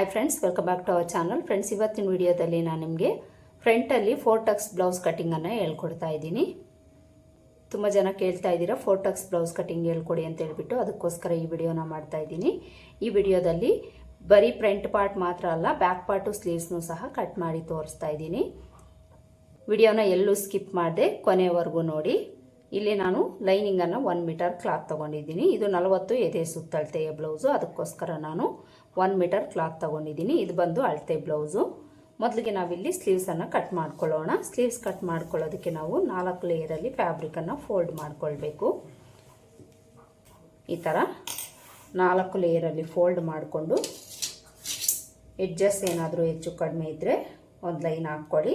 Hi friends welcome back to our channel friends ಇವತ್ತಿನ ವಿಡಿಯೋದಲ್ಲಿ ನಾನು ನಿಮಗೆ ಫ್ರಂಟಲ್ಲಿ ಫೋರ್ ಟಕ್ಸ್ ಬ್ಲೌಸ್ ಕಟ್ಟಿಂಗನ್ನು ಹೇಳ್ಕೊಡ್ತಾ ಇದ್ದೀನಿ. ತುಂಬ ಜನ ಕೇಳ್ತಾ ಇದ್ದೀರಾ ಫೋರ್ ಟಕ್ಸ್ ಬ್ಲೌಸ್ ಕಟ್ಟಿಂಗ್ ಹೇಳ್ಕೊಡಿ ಅಂತ ಹೇಳಿಬಿಟ್ಟು ಅದಕ್ಕೋಸ್ಕರ ಈ ವಿಡಿಯೋನ ಮಾಡ್ತಾ ಇದ್ದೀನಿ. ಈ ವಿಡಿಯೋದಲ್ಲಿ ಬರೀ ಫ್ರಂಟ್ ಪಾರ್ಟ್ ಮಾತ್ರ ಅಲ್ಲ ಬ್ಯಾಕ್ ಪಾರ್ಟು ಸ್ಲೀವ್ಸ್ನೂ ಸಹ ಕಟ್ ಮಾಡಿ ತೋರಿಸ್ತಾ ಇದ್ದೀನಿ. ವಿಡಿಯೋನ ಎಲ್ಲೂ ಸ್ಕಿಪ್ ಮಾಡದೆ, ಕೊನೆವರೆಗೂ ನೋಡಿ. ಇಲ್ಲಿ ನಾನು ಲೈನಿಂಗನ್ನು ಒನ್ ಮೀಟರ್ ಕ್ಲಾತ್ ತೊಗೊಂಡಿದ್ದೀನಿ. ಇದು ನಲವತ್ತು ಎದೆ ಸುತ್ತಳತೆಯ ಬ್ಲೌಸು ಅದಕ್ಕೋಸ್ಕರ ನಾನು ಒನ್ ಮೀಟರ್ ಕ್ಲಾತ್ ತೊಗೊಂಡಿದ್ದೀನಿ. ಇದು ಬಂದು ಅಳತೆ ಬ್ಲೌಸು. ಮೊದಲಿಗೆ ನಾವಿಲ್ಲಿ ಸ್ಲೀವ್ಸನ್ನು ಕಟ್ ಮಾಡ್ಕೊಳ್ಳೋಣ. ಸ್ಲೀವ್ಸ್ ಕಟ್ ಮಾಡ್ಕೊಳ್ಳೋದಕ್ಕೆ ನಾವು ನಾಲ್ಕು ಲೇಯರಲ್ಲಿ ಫ್ಯಾಬ್ರಿಕನ್ನು ಫೋಲ್ಡ್ ಮಾಡ್ಕೊಳ್ಬೇಕು. ಈ ಥರ ನಾಲ್ಕು ಲೇಯರಲ್ಲಿ ಫೋಲ್ಡ್ ಮಾಡಿಕೊಂಡು ಎಡ್ಜಸ್ ಏನಾದರೂ ಹೆಚ್ಚು ಕಡಿಮೆ ಇದ್ದರೆ ಒಂದು ಲೈನ್ ಹಾಕ್ಕೊಳ್ಳಿ.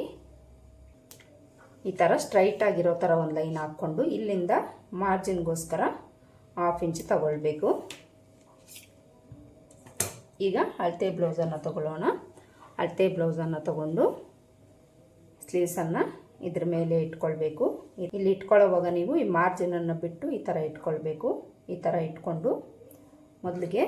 ಈ ಥರ ಸ್ಟ್ರೈಟ್ ಆಗಿರೋ ಥರ ಒಂದು ಲೈನ್ ಹಾಕ್ಕೊಂಡು ಇಲ್ಲಿಂದ ಮಾರ್ಜಿನ್ಗೋಸ್ಕರ ಹಾಫ್ ಇಂಚ್ ತಗೊಳ್ಬೇಕು. ಈಗ ಅಳತೆ ಬ್ಲೌಸನ್ನು ತಗೊಳ್ಳೋಣ. ಅಳತೆ ಬ್ಲೌಸನ್ನು ತಗೊಂಡು ಸ್ಲೀವ್ಸನ್ನು ಇದ್ರ ಮೇಲೆ ಇಟ್ಕೊಳ್ಬೇಕು. ಇಲ್ಲಿ ಇಟ್ಕೊಳ್ಳೋವಾಗ ನೀವು ಈ ಮಾರ್ಜಿನನ್ನು ಬಿಟ್ಟು ಈ ಥರ ಇಟ್ಕೊಳ್ಬೇಕು. ಈ ಥರ ಇಟ್ಕೊಂಡು ಮೊದಲಿಗೆ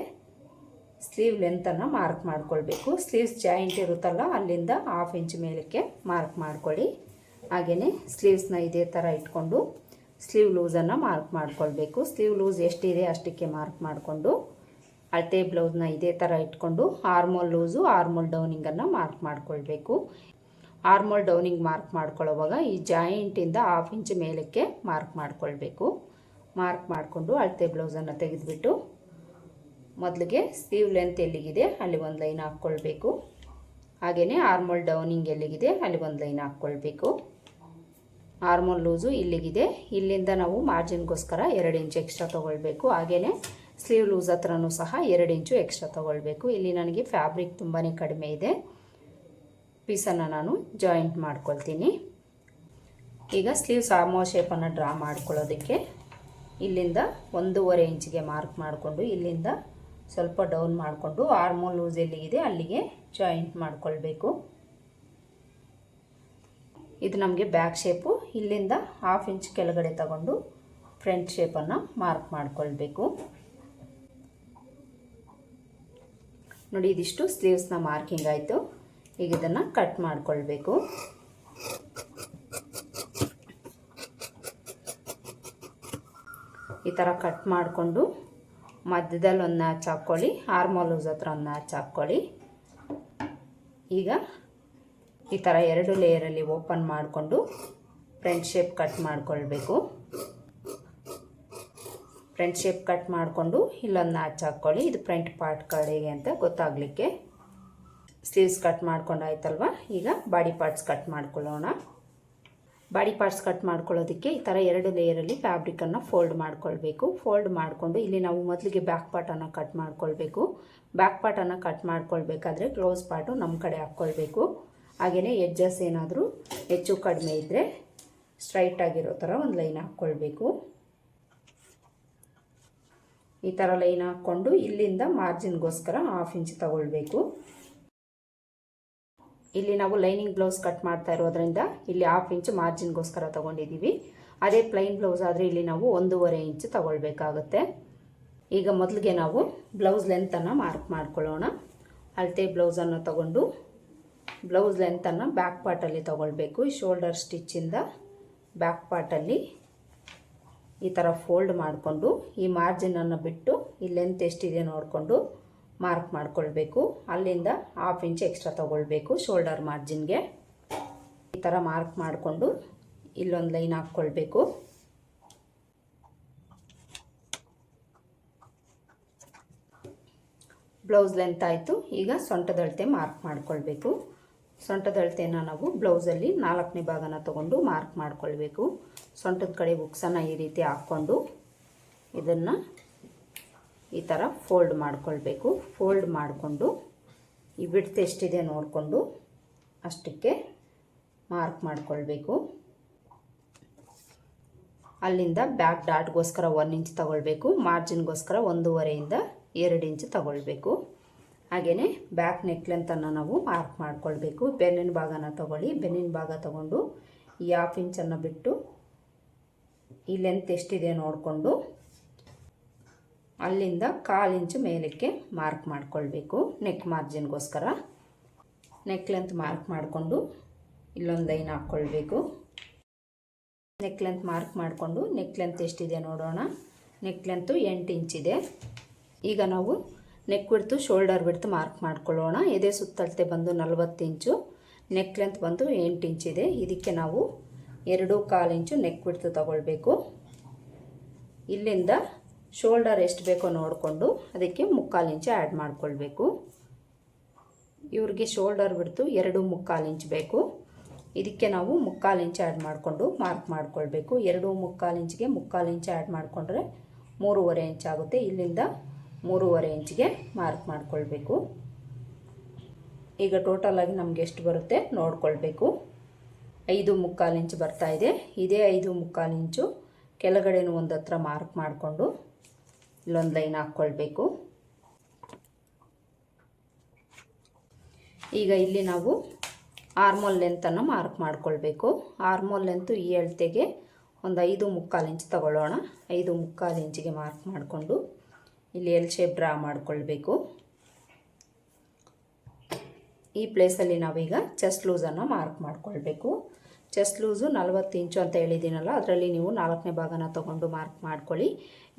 ಸ್ಲೀವ್ ಲೆಂತನ್ನು ಮಾರ್ಕ್ ಮಾಡ್ಕೊಳ್ಬೇಕು. ಸ್ಲೀವ್ಸ್ ಜಾಯಿಂಟ್ ಇರುತ್ತಲ್ಲ, ಅಲ್ಲಿಂದ ಹಾಫ್ ಇಂಚ್ ಮೇಲಕ್ಕೆ ಮಾರ್ಕ್ ಮಾಡ್ಕೊಳ್ಳಿ. ಹಾಗೆಯೇ ಸ್ಲೀವ್ಸ್ನ ಇದೇ ಥರ ಇಟ್ಕೊಂಡು ಸ್ಲೀವ್ ಲೂಸನ್ನು ಮಾರ್ಕ್ ಮಾಡ್ಕೊಳ್ಬೇಕು. ಸ್ಲೀವ್ ಲೂಸ್ ಎಷ್ಟಿದೆ ಅಷ್ಟಕ್ಕೆ ಮಾರ್ಕ್ ಮಾಡಿಕೊಂಡು ಅಳತೆ ಬ್ಲೌಸ್ನ ಇದೇ ಥರ ಇಟ್ಕೊಂಡು ಆರ್ಮೋಲ್ ಲೂಸು, ಆರ್ಮೋಲ್ ಡೌನಿಂಗನ್ನು ಮಾರ್ಕ್ ಮಾಡ್ಕೊಳ್ಬೇಕು. ಆರ್ಮೋಲ್ ಡೌನಿಂಗ್ ಮಾರ್ಕ್ ಮಾಡ್ಕೊಳ್ಳೋವಾಗ ಈ ಜಾಯಿಂಟಿಂದ ಹಾಫ್ ಇಂಚ್ ಮೇಲಕ್ಕೆ ಮಾರ್ಕ್ ಮಾಡ್ಕೊಳ್ಬೇಕು. ಮಾರ್ಕ್ ಮಾಡಿಕೊಂಡು ಅಳತೆ ಬ್ಲೌಸನ್ನು ತೆಗೆದುಬಿಟ್ಟು ಮೊದಲಿಗೆ ಸ್ಲೀವ್ ಲೆಂತ್ ಎಲ್ಲಿಗಿದೆ ಅಲ್ಲಿ ಒಂದು ಲೈನ್ ಹಾಕ್ಕೊಳ್ಬೇಕು. ಹಾಗೆಯೇ ಆರ್ಮೋಲ್ ಡೌನಿಂಗ್ ಎಲ್ಲಿಗಿದೆ ಅಲ್ಲಿ ಒಂದು ಲೈನ್ ಹಾಕ್ಕೊಳ್ಬೇಕು. ಆರ್ಮೋಲ್ ಲೂಸು ಇಲ್ಲಿಗಿದೆ. ಇಲ್ಲಿಂದ ನಾವು ಮಾರ್ಜಿನ್ಗೋಸ್ಕರ ಎರಡು ಇಂಚ್ ಎಕ್ಸ್ಟ್ರಾ ತೊಗೊಳ್ಬೇಕು. ಹಾಗೆಯೇ ಸ್ಲೀವ್ ಲೂಸ್ ಹತ್ರನೂ ಸಹ ಎರಡು ಇಂಚು ಎಕ್ಸ್ಟ್ರಾ ತೊಗೊಳ್ಬೇಕು. ಇಲ್ಲಿ ನನಗೆ ಫ್ಯಾಬ್ರಿಕ್ ತುಂಬಾ ಕಡಿಮೆ ಇದೆ. ಪೀಸನ್ನು ನಾನು ಜಾಯಿಂಟ್ ಮಾಡ್ಕೊಳ್ತೀನಿ. ಈಗ ಸ್ಲೀವ್ ಸಾಮೋ ಶೇಪನ್ನು ಡ್ರಾ ಮಾಡ್ಕೊಳ್ಳೋದಕ್ಕೆ ಇಲ್ಲಿಂದ ಒಂದೂವರೆ ಇಂಚಿಗೆ ಮಾರ್ಕ್ ಮಾಡಿಕೊಂಡು ಇಲ್ಲಿಂದ ಸ್ವಲ್ಪ ಡೌನ್ ಮಾಡಿಕೊಂಡು ಆರ್ಮೋ ಲೂಸ್ ಎಲ್ಲಿಗಿದೆ ಅಲ್ಲಿಗೆ ಜಾಯಿಂಟ್ ಮಾಡ್ಕೊಳ್ಬೇಕು. ಇದು ನಮಗೆ ಬ್ಯಾಕ್ ಶೇಪು ಇಲ್ಲಿಂದ ಹಾಫ್ ಇಂಚ್ ಕೆಳಗಡೆ ತಗೊಂಡು ಫ್ರಂಟ್ ಶೇಪನ್ನು ಮಾರ್ಕ್ ಮಾಡ್ಕೊಳ್ಬೇಕು. ನೋಡಿ, ಇದಿಷ್ಟು ಸ್ಲೀವ್ಸ್ನ ಮಾರ್ಕಿಂಗ್ ಆಯಿತು. ಈಗ ಇದನ್ನು ಕಟ್ ಮಾಡಿಕೊಳ್ಬೇಕು. ಈ ಥರ ಕಟ್ ಮಾಡಿಕೊಂಡು ಮಧ್ಯದಲ್ಲಿ ಒಂದು ನ್ಯಾಚ್ ಹಾಕ್ಕೊಳ್ಳಿ ಆರ್ಮೋಲೂಸ್ ಹತ್ರ ಒಂದು ನ್ಯಾಚ್ ಹಾಕ್ಕೊಳ್ಳಿ. ಈಗ ಈ ಥರ ಎರಡು ಲೇಯರಲ್ಲಿ ಓಪನ್ ಮಾಡಿಕೊಂಡು ಫ್ರಂಟ್ ಶೇಪ್ ಕಟ್ ಮಾಡ್ಕೊಳ್ಬೇಕು. ಫ್ರಂಟ್ ಶೇಪ್ ಕಟ್ ಮಾಡಿಕೊಂಡು ಇಲ್ಲೊಂದು ನಾಚ್ ಹಾಕ್ಕೊಳ್ಳಿ. ಇದು ಫ್ರಂಟ್ ಪಾರ್ಟ್ ಕಡೆಗೆ ಅಂತ ಗೊತ್ತಾಗಲಿಕ್ಕೆ. ಸ್ಲೀವ್ಸ್ ಕಟ್ ಮಾಡ್ಕೊಂಡು ಆಯ್ತಲ್ವ? ಈಗ ಬಾಡಿ ಪಾರ್ಟ್ಸ್ ಕಟ್ ಮಾಡ್ಕೊಳ್ಳೋಣ. ಬಾಡಿ ಪಾರ್ಟ್ಸ್ ಕಟ್ ಮಾಡ್ಕೊಳ್ಳೋದಕ್ಕೆ ಈ ಥರ ಎರಡು ಲೇಯರಲ್ಲಿ ಫ್ಯಾಬ್ರಿಕನ್ನು ಫೋಲ್ಡ್ ಮಾಡ್ಕೊಳ್ಬೇಕು. ಫೋಲ್ಡ್ ಮಾಡಿಕೊಂಡು ಇಲ್ಲಿ ನಾವು ಮೊದಲಿಗೆ ಬ್ಯಾಕ್ ಪಾರ್ಟನ್ನು ಕಟ್ ಮಾಡ್ಕೊಳ್ಬೇಕು. ಬ್ಯಾಕ್ ಪಾರ್ಟನ್ನು ಕಟ್ ಮಾಡ್ಕೊಳ್ಬೇಕಾದ್ರೆ ಕ್ಲೋಸ್ ಪಾರ್ಟು ನಮ್ಮ ಕಡೆ ಹಾಕ್ಕೊಳ್ಬೇಕು. ಹಾಗೆಯೇ ಎಡ್ಜಸ್ ಏನಾದರೂ ಹೆಚ್ಚು ಕಡಿಮೆ ಇದ್ದರೆ ಸ್ಟ್ರೈಟ್ ಆಗಿರೋ ಥರ ಒಂದು ಲೈನ್ ಹಾಕ್ಕೊಳ್ಬೇಕು. ಈ ಥರ ಲೈನ್ ಹಾಕ್ಕೊಂಡು ಇಲ್ಲಿಂದ ಮಾರ್ಜಿನ್ಗೋಸ್ಕರ ಹಾಫ್ ಇಂಚ್ ತಗೊಳ್ಬೇಕು. ಇಲ್ಲಿ ನಾವು ಲೈನಿಂಗ್ ಬ್ಲೌಸ್ ಕಟ್ ಮಾಡ್ತಾ ಇರೋದ್ರಿಂದ ಇಲ್ಲಿ ಹಾಫ್ ಇಂಚ್ ಮಾರ್ಜಿನ್ಗೋಸ್ಕರ ತಗೊಂಡಿದ್ದೀವಿ. ಅದೇ ಪ್ಲೈನ್ ಬ್ಲೌಸ್ ಆದರೆ ಇಲ್ಲಿ ನಾವು ಒಂದೂವರೆ ಇಂಚ್ ತಗೊಳ್ಬೇಕಾಗುತ್ತೆ. ಈಗ ಮೊದಲಿಗೆ ನಾವು ಬ್ಲೌಸ್ ಲೆಂತನ್ನು ಮಾರ್ಕ್ ಮಾಡ್ಕೊಳ್ಳೋಣ. ಅಳತೆ ಬ್ಲೌಸನ್ನು ತಗೊಂಡು ಬ್ಲೌಸ್ ಲೆಂತನ್ನು ಬ್ಯಾಕ್ ಪಾರ್ಟಲ್ಲಿ ತಗೊಳ್ಬೇಕು. ಶೋಲ್ಡರ್ ಸ್ಟಿಚ್ಚಿಂದ ಬ್ಯಾಕ್ ಪಾರ್ಟಲ್ಲಿ ಈ ಥರ ಫೋಲ್ಡ್ ಮಾಡಿಕೊಂಡು ಈ ಮಾರ್ಜಿನನ್ನು ಬಿಟ್ಟು ಈ ಲೆಂತ್ ಎಷ್ಟಿದೆ ನೋಡಿಕೊಂಡು ಮಾರ್ಕ್ ಮಾಡ್ಕೊಳ್ಬೇಕು. ಅಲ್ಲಿಂದ ಹಾಫ್ ಇಂಚ್ ಎಕ್ಸ್ಟ್ರಾ ತೊಗೊಳ್ಬೇಕು ಶೋಲ್ಡರ್ ಮಾರ್ಜಿನ್ಗೆ ಈ ಥರ ಮಾರ್ಕ್ ಮಾಡಿಕೊಂಡು ಇಲ್ಲೊಂದು ಲೈನ್ ಹಾಕ್ಕೊಳ್ಬೇಕು. ಬ್ಲೌಸ್ ಲೆಂತ್ ಆಯಿತು, ಈಗ ಸೊಂಟದಳತೆ ಮಾರ್ಕ್ ಮಾಡ್ಕೊಳ್ಬೇಕು. ಸೊಂಟದಳತೆನ ನಾವು ಬ್ಲೌಸಲ್ಲಿ ನಾಲ್ಕನೇ ಭಾಗನ ತಗೊಂಡು ಮಾರ್ಕ್ ಮಾಡ್ಕೊಳ್ಬೇಕು. ಸೊಂಟದ ಕಡೆ ಬುಕ್ಸನ್ನು ಈ ರೀತಿ ಹಾಕ್ಕೊಂಡು ಇದನ್ನು ಈ ಥರ ಫೋಲ್ಡ್ ಮಾಡ್ಕೊಳ್ಬೇಕು. ಫೋಲ್ಡ್ ಮಾಡಿಕೊಂಡು ಈ ಬಿಡ್ತು ಎಷ್ಟಿದೆ ನೋಡಿಕೊಂಡು ಅಷ್ಟಕ್ಕೆ ಮಾರ್ಕ್ ಮಾಡಿಕೊಳ್ಬೇಕು. ಅಲ್ಲಿಂದ ಬ್ಯಾಕ್ ಡಾಟ್ಗೋಸ್ಕರ ಒನ್ ಇಂಚ್ ತಗೊಳ್ಬೇಕು. ಮಾರ್ಜಿನ್ಗೋಸ್ಕರ ಒಂದೂವರೆಯಿಂದ ಎರಡು ಇಂಚ್ ತಗೊಳ್ಬೇಕು. ಹಾಗೆಯೇ ಬ್ಯಾಕ್ ನೆಕ್ ಲೆಂತನ್ನು ನಾವು ಮಾರ್ಕ್ ಮಾಡ್ಕೊಳ್ಬೇಕು. ಬೆನ್ನಿನ ಭಾಗನ ತಗೊಳ್ಳಿ. ಬೆನ್ನಿನ ಭಾಗ ತಗೊಂಡು ಈ ಹಾಫ್ ಇಂಚನ್ನು ಬಿಟ್ಟು ಈ ಲೆಂತ್ ಎಷ್ಟಿದೆ ನೋಡಿಕೊಂಡು ಅಲ್ಲಿಂದ ಕಾಲು ಇಂಚು ಮೇಲಕ್ಕೆ ಮಾರ್ಕ್ ಮಾಡ್ಕೊಳ್ಬೇಕು ನೆಕ್ ಮಾರ್ಜಿನ್ಗೋಸ್ಕರ ನೆಕ್ ಲೆಂತ್ ಮಾರ್ಕ್ ಮಾಡಿಕೊಂಡು ಇಲ್ಲೊಂದು ಲೈನ್ ಹಾಕ್ಕೊಳ್ಬೇಕು ನೆಕ್ ಲೆಂತ್ ಮಾರ್ಕ್ ಮಾಡಿಕೊಂಡು ನೆಕ್ ಲೆಂತ್ ಎಷ್ಟಿದೆ ನೋಡೋಣ. ನೆಕ್ ಲೆಂತು ಎಂಟು ಇಂಚಿದೆ ಈಗ ನಾವು ನೆಕ್ ಬಿಡ್ತು ಶೋಲ್ಡರ್ ಬಿಡ್ತು ಮಾರ್ಕ್ ಮಾಡ್ಕೊಳ್ಳೋಣ. ಎದೆ ಸುತ್ತಳತೆ ಬಂದು ನಲವತ್ತು ಇಂಚು ನೆಕ್ ಲೆಂತ್ ಬಂದು ಎಂಟು ಇಂಚಿದೆ ಇದಕ್ಕೆ ನಾವು ಎರಡು ಕಾಲು ಇಂಚು ನೆಕ್ ಬಿಡ್ತು ತಗೊಳ್ಬೇಕು. ಇಲ್ಲಿಂದ ಶೋಲ್ಡರ್ ಎಷ್ಟು ಬೇಕೋ ನೋಡಿಕೊಂಡು ಅದಕ್ಕೆ ಮುಕ್ಕಾಲು ಇಂಚು ಆ್ಯಡ್ ಮಾಡ್ಕೊಳ್ಬೇಕು. ಇವ್ರಿಗೆ ಶೋಲ್ಡರ್ ಬಿಡ್ತು ಎರಡು ಮುಕ್ಕಾಲು ಇಂಚ್ ಬೇಕು. ಇದಕ್ಕೆ ನಾವು ಮುಕ್ಕಾಲು ಇಂಚು ಆ್ಯಡ್ ಮಾಡಿಕೊಂಡು ಮಾರ್ಕ್ ಮಾಡ್ಕೊಳ್ಬೇಕು. ಎರಡು ಮುಕ್ಕಾಲು ಇಂಚಿಗೆ ಮುಕ್ಕಾಲು ಇಂಚು ಆ್ಯಡ್ ಮಾಡಿಕೊಂಡ್ರೆ ಮೂರುವರೆ ಇಂಚ್ ಆಗುತ್ತೆ. ಇಲ್ಲಿಂದ ಮೂರುವರೆ ಇಂಚಿಗೆ ಮಾರ್ಕ್ ಮಾಡಿಕೊಳ್ಬೇಕು. ಈಗ ಟೋಟಲಾಗಿ ನಮಗೆ ಎಷ್ಟು ಬರುತ್ತೆ ನೋಡ್ಕೊಳ್ಬೇಕು. ಐದು ಮುಕ್ಕಾಲು ಇಂಚು ಬರ್ತಾ ಇದೆ. ಇದೇ ಐದು ಮುಕ್ಕಾಲು ಇಂಚು ಕೆಳಗಡೆನೂ ಒಂದು ಹತ್ರ ಮಾರ್ಕ್ ಮಾಡಿಕೊಂಡು ಇಲ್ಲೊಂದು ಲೈನ್ ಹಾಕ್ಕೊಳ್ಬೇಕು ಈಗ ಇಲ್ಲಿ ನಾವು ಆರ್ಮೋಲ್ ಲೆಂತನ್ನು ಮಾರ್ಕ್ ಮಾಡಿಕೊಳ್ಬೇಕು. ಆರ್ಮೋಲ್ ಲೆಂತು ಈ ಅಳತೆಗೆ ಒಂದು ಐದು ಮುಕ್ಕಾಲು ಇಂಚು ತಗೊಳ್ಳೋಣ. ಐದು ಮುಕ್ಕಾಲು ಇಂಚಿಗೆ ಮಾರ್ಕ್ ಮಾಡಿಕೊಂಡು ಇಲ್ಲಿ ಎಲ್ ಶೇಪ್ ಡ್ರಾ ಮಾಡಿಕೊಳ್ಬೇಕು. ಈ ಪ್ಲೇಸಲ್ಲಿ ನಾವೀಗ ಚೆಸ್ಟ್ ಲೂಸನ್ನು ಮಾರ್ಕ್ ಮಾಡಿಕೊಳ್ಬೇಕು. ಚೆಸ್ಟ್ ಲೂಸು ನಲ್ವತ್ತು ಇಂಚು ಅಂತ ಹೇಳಿದ್ದೀನಲ್ಲ, ಅದರಲ್ಲಿ ನೀವು ನಾಲ್ಕನೇ ಭಾಗನ ತೊಗೊಂಡು ಮಾರ್ಕ್ ಮಾಡ್ಕೊಳ್ಳಿ.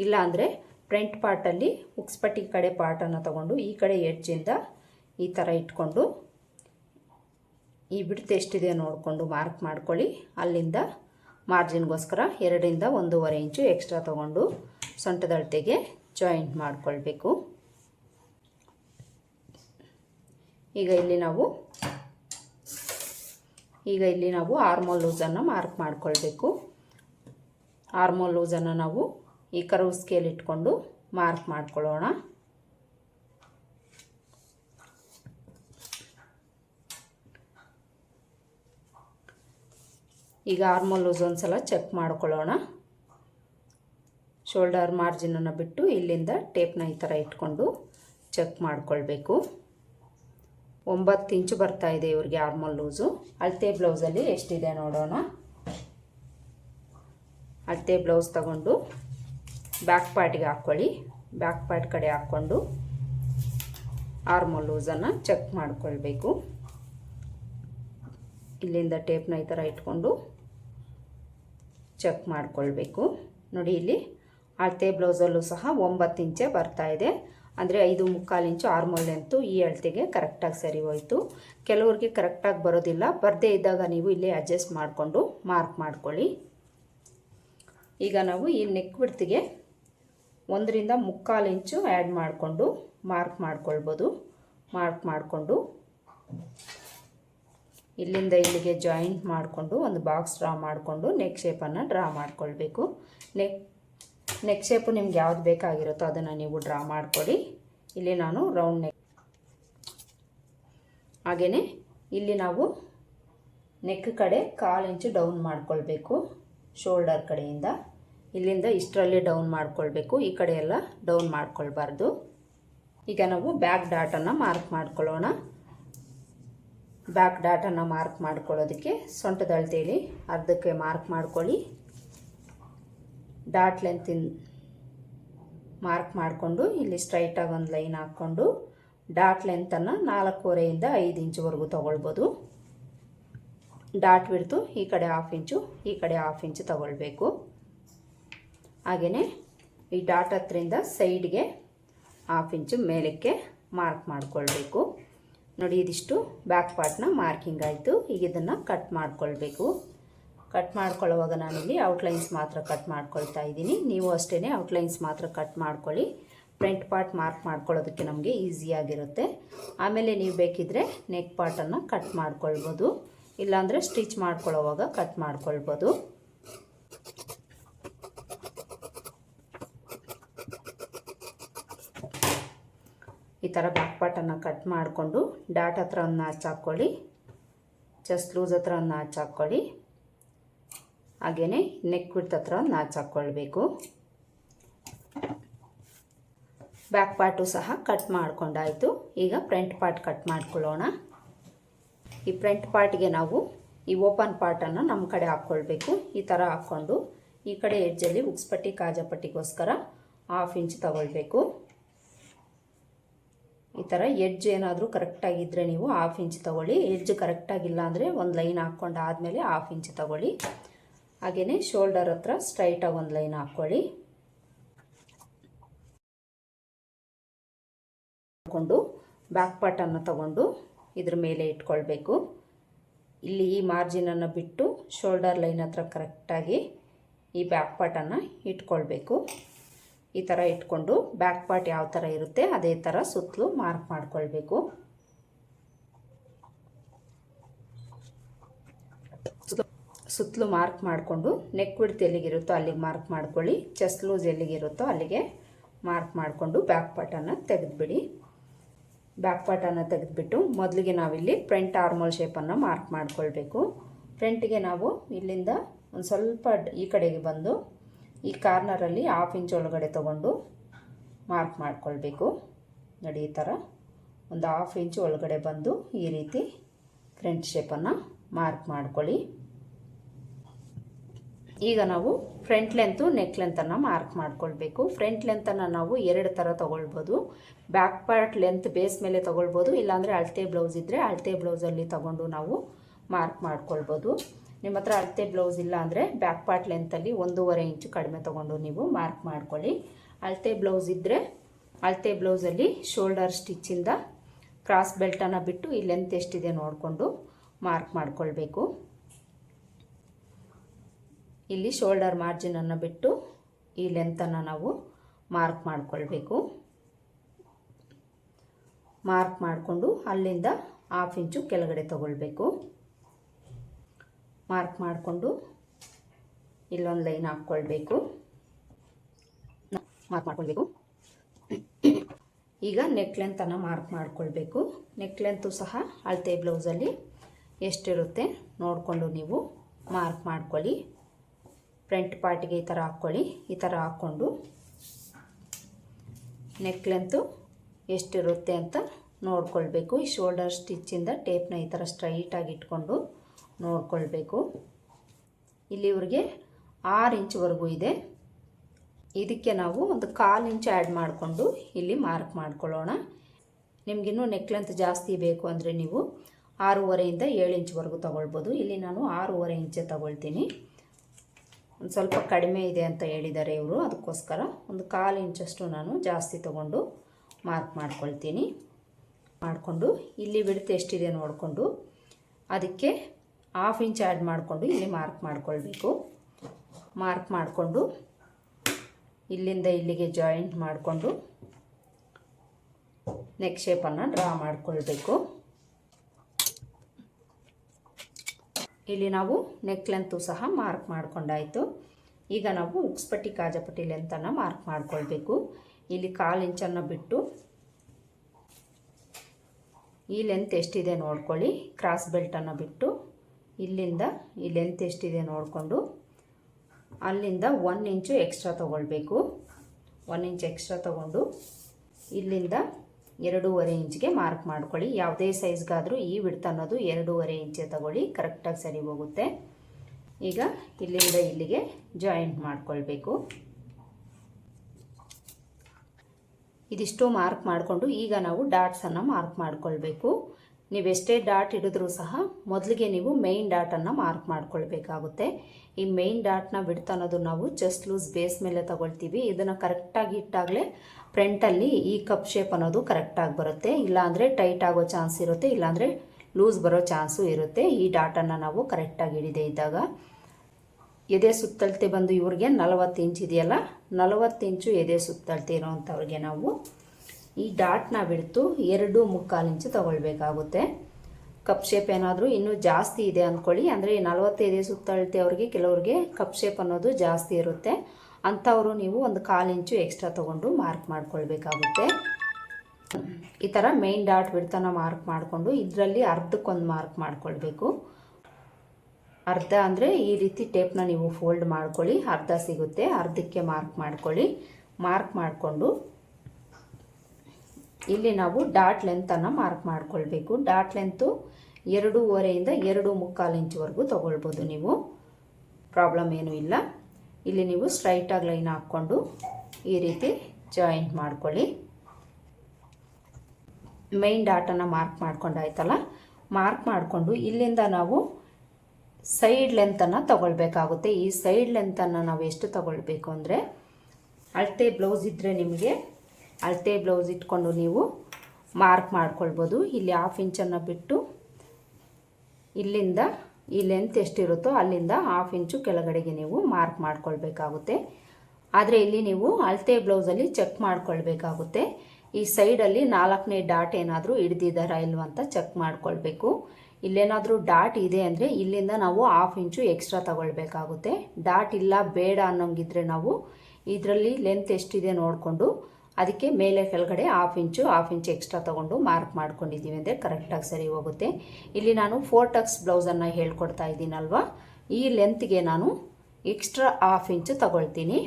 ಇಲ್ಲಾಂದರೆ ಫ್ರಂಟ್ ಪಾರ್ಟಲ್ಲಿ ಉಕ್ಸ್ಪಟ್ಟಿ ಕಡೆ ಪಾರ್ಟನ್ನು ತೊಗೊಂಡು ಈ ಕಡೆ ಎಡ್ಜಿಂದ ಈ ಥರ ಇಟ್ಕೊಂಡು ಈ ಬಿಡ್ತು ಎಷ್ಟಿದೆ ನೋಡಿಕೊಂಡು ಮಾರ್ಕ್ ಮಾಡ್ಕೊಳ್ಳಿ. ಅಲ್ಲಿಂದ ಮಾರ್ಜಿನ್ಗೋಸ್ಕರ ಎರಡರಿಂದ ಒಂದೂವರೆ ಇಂಚು ಎಕ್ಸ್ಟ್ರಾ ತೊಗೊಂಡು ಸೊಂಟದಳತೆಗೆ ಜಾಯಿಂಟ್ ಮಾಡಿಕೊಳ್ಬೇಕು. ಈಗ ಇಲ್ಲಿ ನಾವು, ಈಗ ಇಲ್ಲಿ ನಾವು ಆರ್ಮೋಲ್ ಲೂಸನ್ನು ಮಾರ್ಕ್ ಮಾಡಿಕೊಳ್ಬೇಕು. ಆರ್ಮೋಲ್ ಲೂಸನ್ನು ನಾವು ಈ ಕರವು ಸ್ಕೇಲ್ ಇಟ್ಕೊಂಡು ಮಾರ್ಕ್ ಮಾಡ್ಕೊಳ್ಳೋಣ. ಈಗ ಆರ್ಮೋಲ್ ಲೂಸ್ ಒಂದು ಸಲ ಚೆಕ್ ಮಾಡ್ಕೊಳ್ಳೋಣ. ಶೋಲ್ಡರ್ ಮಾರ್ಜಿನನ್ನು ಬಿಟ್ಟು ಇಲ್ಲಿಂದ ಟೇಪ್ನ ಈ ಥರ ಇಟ್ಕೊಂಡು ಚೆಕ್ ಮಾಡಿಕೊಳ್ಬೇಕು. ಒಂಬತ್ತು ಇಂಚು ಬರ್ತಾ ಇದೆ ಇವ್ರಿಗೆ ಆರ್ಮಲ್ ಲೂಸು ಅಳತೆ ಬ್ಲೌಸಲ್ಲಿ ಎಷ್ಟಿದೆ ನೋಡೋಣ. ಅಳತೆ ಬ್ಲೌಸ್ ತಗೊಂಡು ಬ್ಯಾಕ್ ಪಾರ್ಟಿಗೆ ಹಾಕ್ಕೊಳ್ಳಿ. ಬ್ಯಾಕ್ ಪಾರ್ಟ್ ಕಡೆ ಹಾಕ್ಕೊಂಡು ಆರ್ಮಲ್ ಲೂಸನ್ನು ಚೆಕ್ ಮಾಡಿಕೊಳ್ಬೇಕು. ಇಲ್ಲಿಂದ ಟೇಪ್ನ ಈ ಥರ ಇಟ್ಕೊಂಡು ಚೆಕ್ ಮಾಡಿಕೊಳ್ಬೇಕು. ನೋಡಿ ಇಲ್ಲಿ ಅಳತೆ ಬ್ಲೌಸಲ್ಲೂ ಸಹ ಒಂಬತ್ತು ಇಂಚೆ ಬರ್ತಾ ಇದೆ. ಅಂದರೆ ಐದು ಮುಕ್ಕಾಲು ಇಂಚು ಆರ್ಮೋಲ್ ಲೆಂತು ಈ ಅಳತೆಗೆ ಕರೆಕ್ಟಾಗಿ ಸರಿ ಹೋಯಿತು. ಕೆಲವ್ರಿಗೆ ಕರೆಕ್ಟಾಗಿ ಬರೋದಿಲ್ಲ. ಬರದೇ ಇದ್ದಾಗ ನೀವು ಇಲ್ಲಿ ಅಡ್ಜಸ್ಟ್ ಮಾಡಿಕೊಂಡು ಮಾರ್ಕ್ ಮಾಡ್ಕೊಳ್ಳಿ. ಈಗ ನಾವು ಈ ನೆಕ್ ಬಿಡ್ತಿಗೆ ಒಂದರಿಂದ ಮುಕ್ಕಾಲು ಇಂಚು ಆ್ಯಡ್ ಮಾಡಿಕೊಂಡು ಮಾರ್ಕ್ ಮಾಡ್ಕೊಳ್ಬೋದು. ಮಾರ್ಕ್ ಮಾಡಿಕೊಂಡು ಇಲ್ಲಿಂದ ಇಲ್ಲಿಗೆ ಜಾಯಿಂಟ್ ಮಾಡಿಕೊಂಡು ಒಂದು ಬಾಕ್ಸ್ ಡ್ರಾ ಮಾಡಿಕೊಂಡು ನೆಕ್ ಶೇಪನ್ನು ಡ್ರಾ ಮಾಡಿಕೊಳ್ಬೇಕು. ನೆಕ್ ನೆಕ್ ಶೇಪು ನಿಮ್ಗೆ ಯಾವ್ದು ಬೇಕಾಗಿರುತ್ತೋ ಅದನ್ನು ನೀವು ಡ್ರಾ ಮಾಡಿಕೊಡಿ. ಇಲ್ಲಿ ನಾನು ರೌಂಡ್ ನೆಕ್ ಹಾಗೆಯೇ ಇಲ್ಲಿ ನಾವು ನೆಕ್ ಕಡೆ ಕಾಲು ಇಂಚು ಡೌನ್ ಮಾಡ್ಕೊಳ್ಬೇಕು ಶೋಲ್ಡರ್ ಕಡೆಯಿಂದ. ಇಲ್ಲಿಂದ ಇಷ್ಟರಲ್ಲಿ ಡೌನ್ ಮಾಡ್ಕೊಳ್ಬೇಕು, ಈ ಕಡೆ ಎಲ್ಲ ಡೌನ್ ಮಾಡ್ಕೊಳ್ಬಾರ್ದು. ಈಗ ನಾವು ಬ್ಯಾಕ್ ಡಾಟನ್ನು ಮಾರ್ಕ್ ಮಾಡ್ಕೊಳ್ಳೋಣ. ಬ್ಯಾಕ್ ಡಾಟನ್ನು ಮಾರ್ಕ್ ಮಾಡ್ಕೊಳ್ಳೋದಕ್ಕೆ ಸೊಂಟದ ಅರ್ಧಕ್ಕೆ ಮಾರ್ಕ್ ಮಾಡ್ಕೊಳ್ಳಿ. ಡಾಟ್ ಲೆಂತಿನ ಮಾರ್ಕ್ ಮಾಡಿಕೊಂಡು ಇಲ್ಲಿ ಸ್ಟ್ರೈಟಾಗಿ ಒಂದು ಲೈನ್ ಹಾಕ್ಕೊಂಡು ಡಾಟ್ ಲೆಂತನ್ನು ನಾಲ್ಕೂವರೆಯಿಂದ ಐದು ಇಂಚುವರೆಗೂ ತೊಗೊಳ್ಬೋದು. ಡಾಟ್ ಬಿಡ್ತು, ಈ ಕಡೆ ಹಾಫ್ ಇಂಚು, ಈ ಕಡೆ ಹಾಫ್ ಇಂಚು ತಗೊಳ್ಬೇಕು. ಹಾಗೆಯೇ ಈ ಡಾಟ್ ಹತ್ತರಿಂದ ಸೈಡ್ಗೆ ಹಾಫ್ ಇಂಚು ಮೇಲಕ್ಕೆ ಮಾರ್ಕ್ ಮಾಡಿಕೊಳ್ಬೇಕು. ನೋಡಿ, ಇದಿಷ್ಟು ಬ್ಯಾಕ್ ಪಾರ್ಟ್ನ ಮಾರ್ಕಿಂಗ್ ಆಯಿತು. ಈಗ ಇದನ್ನು ಕಟ್ ಮಾಡ್ಕೊಳ್ಬೇಕು. ಕಟ್ ಮಾಡ್ಕೊಳ್ಳುವಾಗ ನಾನಿಲ್ಲಿ ಔಟ್ಲೈನ್ಸ್ ಮಾತ್ರ ಕಟ್ ಮಾಡ್ಕೊಳ್ತಾ ಇದ್ದೀನಿ. ನೀವು ಅಷ್ಟೇ ಔಟ್ಲೈನ್ಸ್ ಮಾತ್ರ ಕಟ್ ಮಾಡ್ಕೊಳ್ಳಿ. ಫ್ರಂಟ್ ಪಾರ್ಟ್ ಮಾರ್ಕ್ ಮಾಡ್ಕೊಳ್ಳೋದಕ್ಕೆ ನಮಗೆ ಈಸಿಯಾಗಿರುತ್ತೆ ಆಮೇಲೆ ನೀವು ಬೇಕಿದ್ದರೆ ನೆಕ್ ಪಾರ್ಟನ್ನು ಕಟ್ ಮಾಡ್ಕೊಳ್ಬೋದು. ಇಲ್ಲಾಂದರೆ ಸ್ಟಿಚ್ ಮಾಡ್ಕೊಳ್ಳೋವಾಗ ಕಟ್ ಮಾಡ್ಕೊಳ್ಬೋದು. ಈ ಥರ ಬ್ಯಾಕ್ ಪಾರ್ಟನ್ನು ಕಟ್ ಮಾಡಿಕೊಂಡು ಡಾಟ್ ಹತ್ರ ಒಂದು ಹಾಕ್ಕೊಳ್ಳಿ. ಚೆಸ್ಟ್ ಲೂಸ್ ಹತ್ರ ಒಂದು ಹಾಕ್ಕೊಳ್ಳಿ. ಹಾಗೆಯೇ ನೆಕ್ ಬಿಡ್ತ ಹತ್ರ ನಾಚ್ ಹಾಕ್ಕೊಳ್ಬೇಕು ಬ್ಯಾಕ್ ಪಾರ್ಟು ಸಹ ಕಟ್ ಮಾಡ್ಕೊಂಡಾಯಿತು. ಈಗ ಫ್ರಂಟ್ ಪಾರ್ಟ್ ಕಟ್ ಮಾಡ್ಕೊಳ್ಳೋಣ. ಈ ಫ್ರಂಟ್ ಪಾರ್ಟ್ಗೆ ನಾವು ಈ ಓಪನ್ ಪಾರ್ಟನ್ನು ನಮ್ಮ ಕಡೆ ಹಾಕ್ಕೊಳ್ಬೇಕು. ಈ ಥರ ಹಾಕ್ಕೊಂಡು ಈ ಕಡೆ ಎಡ್ಜಲ್ಲಿ ಉಕ್ಸ್ಪಟ್ಟಿ ಕಾಜಾಪಟ್ಟಿಗೋಸ್ಕರ ಹಾಫ್ ಇಂಚ್ ತಗೊಳ್ಬೇಕು. ಈ ಥರ ಎಡ್ಜ್ ಏನಾದರೂ ಕರೆಕ್ಟಾಗಿದ್ದರೆ ನೀವು ಹಾಫ್ ಇಂಚ್ ತಗೊಳ್ಳಿ. ಎಡ್ಜ್ ಕರೆಕ್ಟಾಗಿಲ್ಲ ಅಂದರೆ ಒಂದು ಲೈನ್ ಹಾಕ್ಕೊಂಡು ಆದಮೇಲೆ ಹಾಫ್ ಇಂಚ್ ತಗೊಳ್ಳಿ. ಹಾಗೆಯೇ ಶೋಲ್ಡರ್ ಹತ್ರ ಸ್ಟ್ರೈಟಾಗಿ ಒಂದು ಲೈನ್ ಹಾಕ್ಕೊಳ್ಳಿ. ಹಾಕ್ಕೊಂಡು ಬ್ಯಾಕ್ ಪಾರ್ಟನ್ನು ತಗೊಂಡು ಇದ್ರ ಮೇಲೆ ಇಟ್ಕೊಳ್ಬೇಕು. ಇಲ್ಲಿ ಈ ಮಾರ್ಜಿನನ್ನು ಬಿಟ್ಟು ಶೋಲ್ಡರ್ ಲೈನ್ ಹತ್ರ ಕರೆಕ್ಟಾಗಿ ಈ ಬ್ಯಾಕ್ ಪಾರ್ಟನ್ನು ಇಟ್ಕೊಳ್ಬೇಕು. ಈ ಥರ ಇಟ್ಕೊಂಡು ಬ್ಯಾಕ್ ಪಾರ್ಟ್ ಯಾವ ಥರ ಇರುತ್ತೆ ಅದೇ ಥರ ಸುತ್ತಲೂ ಮಾರ್ಕ್ ಮಾಡ್ಕೊಳ್ಬೇಕು. ಸುತ್ತಲೂ ಮಾರ್ಕ್ ಮಾಡಿಕೊಂಡು ನೆಕ್ ಬಿಡ್ತು ಎಲ್ಲಿಗಿರುತ್ತೋ ಅಲ್ಲಿಗೆ ಮಾರ್ಕ್ ಮಾಡ್ಕೊಳ್ಳಿ ಚೆಸ್ಟ್ ಲೂಸ್ ಎಲ್ಲಿಗಿರುತ್ತೋ ಅಲ್ಲಿಗೆ ಮಾರ್ಕ್ ಮಾಡಿಕೊಂಡು ಬ್ಯಾಕ್ ಪಾರ್ಟನ್ನು ತೆಗೆದುಬಿಡಿ. ಬ್ಯಾಕ್ ಪಾರ್ಟನ್ನು ತೆಗೆದುಬಿಟ್ಟು ಮೊದಲಿಗೆ ನಾವಿಲ್ಲಿ ಫ್ರಂಟ್ ಆರ್ಮಲ್ ಶೇಪನ್ನು ಮಾರ್ಕ್ ಮಾಡಿಕೊಳ್ಬೇಕು. ಫ್ರಂಟಿಗೆ ನಾವು ಇಲ್ಲಿಂದ ಒಂದು ಸ್ವಲ್ಪ ಈ ಕಡೆಗೆ ಬಂದು ಈ ಕಾರ್ನರಲ್ಲಿ ಹಾಫ್ ಇಂಚ್ ಒಳಗಡೆ ತೊಗೊಂಡು ಮಾರ್ಕ್ ಮಾಡಿಕೊಳ್ಬೇಕು. ನೋಡಿ ಈ ಥರ ಒಂದು ಹಾಫ್ ಇಂಚ್ ಒಳಗಡೆ ಬಂದು ಈ ರೀತಿ ಫ್ರಂಟ್ ಶೇಪನ್ನು ಮಾರ್ಕ್ ಮಾಡ್ಕೊಳ್ಳಿ. ಈಗ ನಾವು ಫ್ರಂಟ್ ಲೆಂತು ನೆಕ್ ಲೆಂತನ್ನು ಮಾರ್ಕ್ ಮಾಡ್ಕೊಳ್ಬೇಕು. ಫ್ರಂಟ್ ಲೆಂತನ್ನು ನಾವು ಎರಡು ಥರ ತೊಗೊಳ್ಬೋದು. ಬ್ಯಾಕ್ ಪಾರ್ಟ್ ಲೆಂತ್ ಬೇಸ್ ಮೇಲೆ ತೊಗೊಳ್ಬೋದು. ಇಲ್ಲಾಂದರೆ ಅಳತೆ ಬ್ಲೌಸ್ ಇದ್ದರೆ ಅಳತೆ ಬ್ಲೌಸಲ್ಲಿ ತೊಗೊಂಡು ನಾವು ಮಾರ್ಕ್ ಮಾಡ್ಕೊಳ್ಬೋದು. ನಿಮ್ಮ ಹತ್ರ ಅಳತೆ ಬ್ಲೌಸ್ ಇಲ್ಲ ಅಂದರೆ ಬ್ಯಾಕ್ ಪಾರ್ಟ್ ಲೆಂತಲ್ಲಿ ಒಂದೂವರೆ ಇಂಚು ಕಡಿಮೆ ತೊಗೊಂಡು ನೀವು ಮಾರ್ಕ್ ಮಾಡ್ಕೊಳ್ಳಿ. ಅಳತೆ ಬ್ಲೌಸ್ ಇದ್ದರೆ ಅಳತೆ ಬ್ಲೌಸಲ್ಲಿ ಶೋಲ್ಡರ್ ಸ್ಟಿಚ್ಚಿಂದ ಕ್ರಾಸ್ ಬೆಲ್ಟನ್ನು ಬಿಟ್ಟು ಈ ಲೆಂತ್ ಎಷ್ಟಿದೆ ನೋಡಿಕೊಂಡು ಮಾರ್ಕ್ ಮಾಡ್ಕೊಳ್ಬೇಕು. ಇಲ್ಲಿ ಶೋಲ್ಡರ್ ಮಾರ್ಜಿನನ್ನು ಬಿಟ್ಟು ಈ ಲೆಂತನ್ನು ನಾವು ಮಾರ್ಕ್ ಮಾಡಿಕೊಳ್ಬೇಕು. ಮಾರ್ಕ್ ಮಾಡಿಕೊಂಡು ಅಲ್ಲಿಂದ ಹಾಫ್ ಇಂಚು ಕೆಳಗಡೆ ತಗೊಳ್ಬೇಕು. ಮಾರ್ಕ್ ಮಾಡಿಕೊಂಡು ಇಲ್ಲೊಂದು ಲೈನ್ ಹಾಕ್ಕೊಳ್ಬೇಕು. ಮಾರ್ಕ್ ಮಾಡ್ಕೊಳ್ಬೇಕು. ಈಗ ನೆಕ್ ಲೆಂತನ್ನು ಮಾರ್ಕ್ ಮಾಡಿಕೊಳ್ಬೇಕು. ನೆಕ್ ಲೆಂತು ಸಹ ಅಳತೆ ಬ್ಲೌಸಲ್ಲಿ ಎಷ್ಟಿರುತ್ತೆ ನೋಡಿಕೊಂಡು ನೀವು ಮಾರ್ಕ್ ಮಾಡ್ಕೊಳ್ಳಿ. ಫ್ರಂಟ್ ಪಾರ್ಟಿಗೆ ಈ ಥರ ಹಾಕ್ಕೊಳ್ಳಿ. ಈ ಥರ ಹಾಕ್ಕೊಂಡು ನೆಕ್ ಲೆಂತು ಎಷ್ಟಿರುತ್ತೆ ಅಂತ ನೋಡ್ಕೊಳ್ಬೇಕು. ಈ ಶೋಲ್ಡರ್ ಸ್ಟಿಚ್ಚಿಂದ ಟೇಪ್ನ ಈ ಥರ ಸ್ಟ್ರೈಟಾಗಿ ಇಟ್ಕೊಂಡು ನೋಡ್ಕೊಳ್ಬೇಕು. ಇಲ್ಲಿವ್ರಿಗೆ ಆರು ಇಂಚ್ವರೆಗೂ ಇದೆ. ಇದಕ್ಕೆ ನಾವು ಒಂದು ಕಾಲು ಇಂಚು ಆ್ಯಡ್ ಮಾಡಿಕೊಂಡು ಇಲ್ಲಿ ಮಾರ್ಕ್ ಮಾಡ್ಕೊಳ್ಳೋಣ. ನಿಮಗಿನ್ನೂ ನೆಕ್ ಲೆಂತ್ ಜಾಸ್ತಿ ಬೇಕು ಅಂದರೆ ನೀವು ಆರೂವರೆಯಿಂದ ಏಳು ಇಂಚ್ವರೆಗೂ ತೊಗೊಳ್ಬೋದು. ಇಲ್ಲಿ ನಾನು ಆರೂವರೆ ಇಂಚೆ ತೊಗೊಳ್ತೀನಿ. ಒಂದು ಸ್ವಲ್ಪ ಕಡಿಮೆ ಇದೆ ಅಂತ ಹೇಳಿದ್ದಾರೆ ಇವರು. ಅದಕ್ಕೋಸ್ಕರ ಒಂದು ಕಾಲು ಇಂಚಷ್ಟು ನಾನು ಜಾಸ್ತಿ ತೊಗೊಂಡು ಮಾರ್ಕ್ ಮಾಡ್ಕೊಳ್ತೀನಿ. ಮಾಡಿಕೊಂಡು ಇಲ್ಲಿ ಬಿಡುತ್ತೆ ಎಷ್ಟಿದೆ ನೋಡಿಕೊಂಡು ಅದಕ್ಕೆ ಹಾಫ್ ಇಂಚ್ ಆ್ಯಡ್ ಮಾಡಿಕೊಂಡು ಇಲ್ಲಿ ಮಾರ್ಕ್ ಮಾಡ್ಕೊಳ್ಬೇಕು. ಮಾರ್ಕ್ ಮಾಡಿಕೊಂಡು ಇಲ್ಲಿಂದ ಇಲ್ಲಿಗೆ ಜಾಯಿಂಟ್ ಮಾಡಿಕೊಂಡು ನೆಕ್ ಶೇಪನ್ನು ಡ್ರಾ ಮಾಡಿಕೊಳ್ಬೇಕು. ಇಲ್ಲಿ ನಾವು ನೆಕ್ ಲೆಂತು ಸಹ ಮಾರ್ಕ್ ಮಾಡ್ಕೊಂಡಾಯಿತು. ಈಗ ನಾವು ಉಕ್ಸ್ಪಟ್ಟಿ ಕಾಜಪಟ್ಟಿ ಲೆಂತನ್ನು ಮಾರ್ಕ್ ಮಾಡ್ಕೊಳ್ಬೇಕು. ಇಲ್ಲಿ ಕಾಲು ಇಂಚನ್ನು ಬಿಟ್ಟು ಈ ಲೆಂತ್ ಎಷ್ಟಿದೆ ನೋಡ್ಕೊಳ್ಳಿ. ಕ್ರಾಸ್ ಬೆಲ್ಟನ್ನು ಬಿಟ್ಟು ಇಲ್ಲಿಂದ ಈ ಲೆಂತ್ ಎಷ್ಟಿದೆ ನೋಡಿಕೊಂಡು ಅಲ್ಲಿಂದ ಒನ್ ಇಂಚು ಎಕ್ಸ್ಟ್ರಾ ತೊಗೊಳ್ಬೇಕು. ಒನ್ ಇಂಚ್ ಎಕ್ಸ್ಟ್ರಾ ತೊಗೊಂಡು ಇಲ್ಲಿಂದ ಎರಡೂವರೆ ಇಂಚ್ಗೆ ಮಾರ್ಕ್ ಮಾಡ್ಕೊಳ್ಳಿ. ಯಾವುದೇ ಸೈಜ್ಗಾದರೂ ಈ ಬಿಡ್ತ ಅನ್ನೋದು ಎರಡೂವರೆ ಇಂಚೆ ತಗೊಳ್ಳಿ ಕರೆಕ್ಟಾಗಿ ಸರಿ ಹೋಗುತ್ತೆ. ಈಗ ಇಲ್ಲಿಂದ ಇಲ್ಲಿಗೆ ಜಾಯಿಂಟ್ ಮಾಡಿಕೊಳ್ಬೇಕು. ಇದಿಷ್ಟು ಮಾರ್ಕ್ ಮಾಡಿಕೊಂಡು ಈಗ ನಾವು ಡಾಟ್ಸನ್ನು ಮಾರ್ಕ್ ಮಾಡಿಕೊಳ್ಬೇಕು. ನೀವೆಷ್ಟೇ ಡಾಟ್ ಹಿಡಿದ್ರೂ ಸಹ ಮೊದಲಿಗೆ ನೀವು ಮೇಯ್ನ್ ಡಾಟನ್ನು ಮಾರ್ಕ್ ಮಾಡ್ಕೊಳ್ಬೇಕಾಗುತ್ತೆ. ಈ ಮೇಯ್ನ್ ಡಾಟ್ನ ಬಿಡ್ತನ್ನೋದು ನಾವು ಚೆಸ್ಟ್ ಲೂಸ್ ಬೇಸ್ ಮೇಲೆ ತಗೊಳ್ತೀವಿ. ಇದನ್ನು ಕರೆಕ್ಟಾಗಿ ಇಟ್ಟಾಗಲೇ ಫ್ರಂಟಲ್ಲಿ ಈ ಕಪ್ ಶೇಪ್ ಅನ್ನೋದು ಕರೆಕ್ಟಾಗಿ ಬರುತ್ತೆ. ಇಲ್ಲಾಂದರೆ ಟೈಟ್ ಆಗೋ ಚಾನ್ಸ್ ಇರುತ್ತೆ, ಇಲ್ಲಾಂದರೆ ಲೂಸ್ ಬರೋ ಚಾನ್ಸು ಇರುತ್ತೆ. ಈ ಡಾಟನ್ನು ನಾವು ಕರೆಕ್ಟಾಗಿ ಹಿಡಿದೇ ಇದ್ದಾಗ ಎದೆ ಸುತ್ತಳತೆ ಬಂದು ಇವ್ರಿಗೆ ನಲವತ್ತು ಇಂಚ್ ಇದೆಯಲ್ಲ? ನಲವತ್ತು ಇಂಚು ಎದೆ ಸುತ್ತಳತೆ ಇರೋವಂಥವ್ರಿಗೆ ನಾವು ಈ ಡಾಟ್ನ ಬಿಡ್ತು ಎರಡು ಮುಕ್ಕಾಲು ಇಂಚು ತಗೊಳ್ಬೇಕಾಗುತ್ತೆ. ಕಪ್ ಶೇಪ್ ಏನಾದರೂ ಇನ್ನೂ ಜಾಸ್ತಿ ಇದೆ ಅಂದ್ಕೊಳ್ಳಿ ಅಂದರೆ ಎದೆ ಸುತ್ತಳತೆ ಅವ್ರಿಗೆ ಕೆಲವ್ರಿಗೆ ಕಪ್ ಶೇಪ್ ಅನ್ನೋದು ಜಾಸ್ತಿ ಇರುತ್ತೆ. ಅಂಥವರು ನೀವು ಒಂದು ಕಾಲು ಇಂಚು ಎಕ್ಸ್ಟ್ರಾ ತೊಗೊಂಡು ಮಾರ್ಕ್ ಮಾಡ್ಕೊಳ್ಬೇಕಾಗುತ್ತೆ. ಈ ಥರ ಮೇನ್ ಡಾಟ್ ಬಿಡ್ತಾನ ಮಾರ್ಕ್ ಮಾಡಿಕೊಂಡು ಇದರಲ್ಲಿ ಅರ್ಧಕ್ಕೊಂದು ಮಾರ್ಕ್ ಮಾಡ್ಕೊಳ್ಬೇಕು. ಅರ್ಧ ಅಂದರೆ ಈ ರೀತಿ ಟೇಪ್ನ ನೀವು ಫೋಲ್ಡ್ ಮಾಡ್ಕೊಳ್ಳಿ, ಅರ್ಧ ಸಿಗುತ್ತೆ. ಅರ್ಧಕ್ಕೆ ಮಾರ್ಕ್ ಮಾಡ್ಕೊಳ್ಳಿ. ಮಾರ್ಕ್ ಮಾಡಿಕೊಂಡು ಇಲ್ಲಿ ನಾವು ಡಾಟ್ ಲೆಂತನ್ನು ಮಾರ್ಕ್ ಮಾಡ್ಕೊಳ್ಬೇಕು. ಡಾಟ್ ಲೆಂತು ಎರಡೂವರೆಯಿಂದ ಎರಡು ಮುಕ್ಕಾಲು ಇಂಚುವರೆಗೂ ತೊಗೊಳ್ಬೋದು ನೀವು. ಪ್ರಾಬ್ಲಮ್ ಏನೂ ಇಲ್ಲ. ಇಲ್ಲಿ ನೀವು ಸ್ಟ್ರೈಟಾಗಿ ಲೈನ್ ಹಾಕ್ಕೊಂಡು ಈ ರೀತಿ ಜಾಯಿಂಟ್ ಮಾಡ್ಕೊಳ್ಳಿ. ಮೈನ್ ಡಾಟನ್ನು ಮಾರ್ಕ್ ಮಾಡ್ಕೊಂಡಾಯ್ತಲ್ಲ ಮಾರ್ಕ್ ಮಾಡಿಕೊಂಡು ಇಲ್ಲಿಂದ ನಾವು ಸೈಡ್ ಲೆಂತನ್ನು ತಗೊಳ್ಬೇಕಾಗುತ್ತೆ. ಈ ಸೈಡ್ ಲೆಂತನ್ನು ನಾವು ಎಷ್ಟು ತಗೊಳ್ಬೇಕು ಅಂದರೆ ಅಳತೆ ಬ್ಲೌಸ್ ಇದ್ದರೆ ನಿಮಗೆ ಅಳತೆ ಬ್ಲೌಸ್ ಇಟ್ಕೊಂಡು ನೀವು ಮಾರ್ಕ್ ಮಾಡ್ಕೊಳ್ಬೋದು. ಇಲ್ಲಿ ಹಾಫ್ ಇಂಚನ್ನು ಬಿಟ್ಟು ಇಲ್ಲಿಂದ ಈ ಲೆಂತ್ ಎಷ್ಟಿರುತ್ತೋ ಅಲ್ಲಿಂದ ಹಾಫ್ ಇಂಚು ಕೆಳಗಡೆಗೆ ನೀವು ಮಾರ್ಕ್ ಮಾಡ್ಕೊಳ್ಬೇಕಾಗುತ್ತೆ. ಆದರೆ ಇಲ್ಲಿ ನೀವು ಅಳತೆ ಬ್ಲೌಸಲ್ಲಿ ಚೆಕ್ ಮಾಡ್ಕೊಳ್ಬೇಕಾಗುತ್ತೆ. ಈ ಸೈಡಲ್ಲಿ ನಾಲ್ಕನೇ ಡಾಟ್ ಏನಾದರೂ ಹಿಡ್ದಿದ್ದಾರಾ ಇಲ್ವ ಅಂತ ಚೆಕ್ ಮಾಡ್ಕೊಳ್ಬೇಕು. ಇಲ್ಲೇನಾದರೂ ಡಾಟ್ ಇದೆ ಅಂದರೆ ಇಲ್ಲಿಂದ ನಾವು ಹಾಫ್ ಇಂಚು ಎಕ್ಸ್ಟ್ರಾ ತಗೊಳ್ಬೇಕಾಗುತ್ತೆ. ಡಾಟ್ ಇಲ್ಲ ಬೇಡ ಅನ್ನೋಂಗಿದ್ರೆ ನಾವು ಇದರಲ್ಲಿ ಲೆಂತ್ ಎಷ್ಟಿದೆ ನೋಡಿಕೊಂಡು ಅದಕ್ಕೆ ಮೇಲೆ ಕೆಳಗಡೆ half inch half inch extra ತೊಗೊಂಡು ಮಾರ್ಕ್ ಮಾಡ್ಕೊಂಡಿದ್ದೀವಿ ಅಂದರೆ ಕರೆಕ್ಟಾಗಿ ಸರಿ ಹೋಗುತ್ತೆ. ಇಲ್ಲಿ ನಾನು ಫೋರ್ ಟಕ್ಸ್ ಬ್ಲೌಸನ್ನು ಹೇಳ್ಕೊಡ್ತಾ ಇದ್ದೀನಲ್ವ? ಈ ಲೆಂತ್ಗೆ ನಾನು ಎಕ್ಸ್ಟ್ರಾ ಹಾಫ್ ಇಂಚು ತಗೊಳ್ತೀನಿ.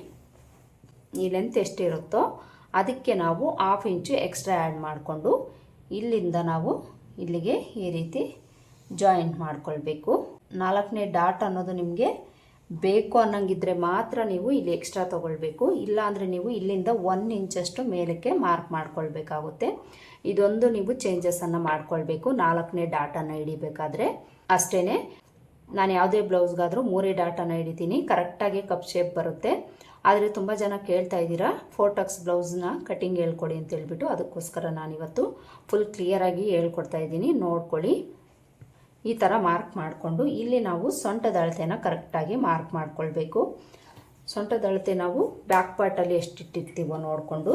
ಈ ಲೆಂತ್ ಎಷ್ಟಿರುತ್ತೋ ಅದಕ್ಕೆ ನಾವು ಹಾಫ್ ಇಂಚು ಎಕ್ಸ್ಟ್ರಾ ಆ್ಯಡ್ ಮಾಡಿಕೊಂಡು ಇಲ್ಲಿಂದ ನಾವು ಇಲ್ಲಿಗೆ ಈ ರೀತಿ ಜಾಯಿಂಟ್ ಮಾಡ್ಕೊಳ್ಬೇಕು. ನಾಲ್ಕನೇ ಡಾಟ್ ಅನ್ನೋದು ನಿಮಗೆ ಬೇಕು ಅನ್ನಂಗಿದ್ರೆ ಮಾತ್ರ ನೀವು ಇಲ್ಲಿ ಎಕ್ಸ್ಟ್ರಾ ತೊಗೊಳ್ಬೇಕು. ಇಲ್ಲ ಅಂದರೆ ನೀವು ಇಲ್ಲಿಂದ ಒನ್ ಇಂಚಷ್ಟು ಮೇಲಕ್ಕೆ ಮಾರ್ಕ್ ಮಾಡ್ಕೊಳ್ಬೇಕಾಗುತ್ತೆ. ಇದೊಂದು ನೀವು ಚೇಂಜಸನ್ನು ಮಾಡ್ಕೊಳ್ಬೇಕು. ನಾಲ್ಕನೇ ಡಾಟನ್ನು ಹಿಡಿಬೇಕಾದ್ರೆ. ಅಷ್ಟೇ ನಾನು ಯಾವುದೇ ಬ್ಲೌಸ್ಗಾದರೂ ಮೂರೇ ಡಾಟನ್ನು ಹಿಡಿತೀನಿ. ಕರೆಕ್ಟಾಗಿ ಕಪ್ ಶೇಪ್ ಬರುತ್ತೆ. ಆದರೆ ತುಂಬ ಜನ ಕೇಳ್ತಾ ಇದ್ದೀರಾ ಫೋಟಕ್ಸ್ ಬ್ಲೌಸ್ನ ಕಟಿಂಗ್ ಹೇಳ್ಕೊಡಿ ಅಂತ ಹೇಳ್ಬಿಟ್ಟು ಅದಕ್ಕೋಸ್ಕರ ನಾನಿವತ್ತು ಫುಲ್ ಕ್ಲಿಯರಾಗಿ ಹೇಳ್ಕೊಡ್ತಾ ಇದ್ದೀನಿ. ನೋಡ್ಕೊಳ್ಳಿ. ಈ ಥರ ಮಾರ್ಕ್ ಮಾಡಿಕೊಂಡು ಇಲ್ಲಿ ನಾವು ಸೊಂಟದ ಅಳತೆನ ಕರೆಕ್ಟಾಗಿ ಮಾರ್ಕ್ ಮಾಡಿಕೊಳ್ಬೇಕು. ಸೊಂಟದ ಅಳತೆ ನಾವು ಬ್ಯಾಕ್ ಪಾರ್ಟಲ್ಲಿ ಎಷ್ಟಿಟ್ಟಿರ್ತೀವೋ ನೋಡಿಕೊಂಡು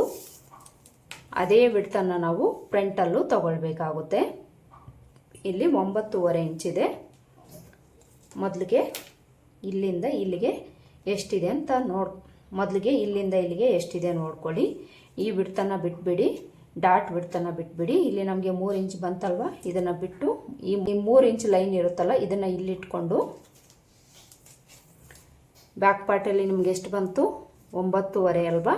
ಅದೇ ಬಿಡ್ತನ್ನು ನಾವು ಫ್ರಂಟಲ್ಲೂ ತಗೊಳ್ಬೇಕಾಗುತ್ತೆ. ಇಲ್ಲಿ ಒಂಬತ್ತೂವರೆ ಇಂಚಿದೆ ಮೊದಲಿಗೆ ಇಲ್ಲಿಂದ ಇಲ್ಲಿಗೆ ಎಷ್ಟಿದೆ ಅಂತ ನೋಡಿ, ಮೊದಲಿಗೆ ಇಲ್ಲಿಂದ ಇಲ್ಲಿಗೆ ಎಷ್ಟಿದೆ ನೋಡ್ಕೊಳ್ಳಿ. ಈ ಬಿಡ್ತನ್ನು ಬಿಟ್ಬಿಡಿ. ಡಾಟ್ ಬಿಡ್ತನ ಬಿಟ್ಬಿಡಿ. ಇಲ್ಲಿ ನಮಗೆ ಮೂರು ಇಂಚ್ ಬಂತಲ್ವ? ಇದನ್ನು ಬಿಟ್ಟು ಈ ಮೂರು ಇಂಚ್ ಲೈನ್ ಇರುತ್ತಲ್ಲ, ಇದನ್ನು ಇಲ್ಲಿಟ್ಕೊಂಡು ಬ್ಯಾಕ್ ಪಾರ್ಟಲ್ಲಿ ನಿಮ್ಗೆ ಎಷ್ಟು ಬಂತು? ಒಂಬತ್ತುವರೆ ಅಲ್ವಾ?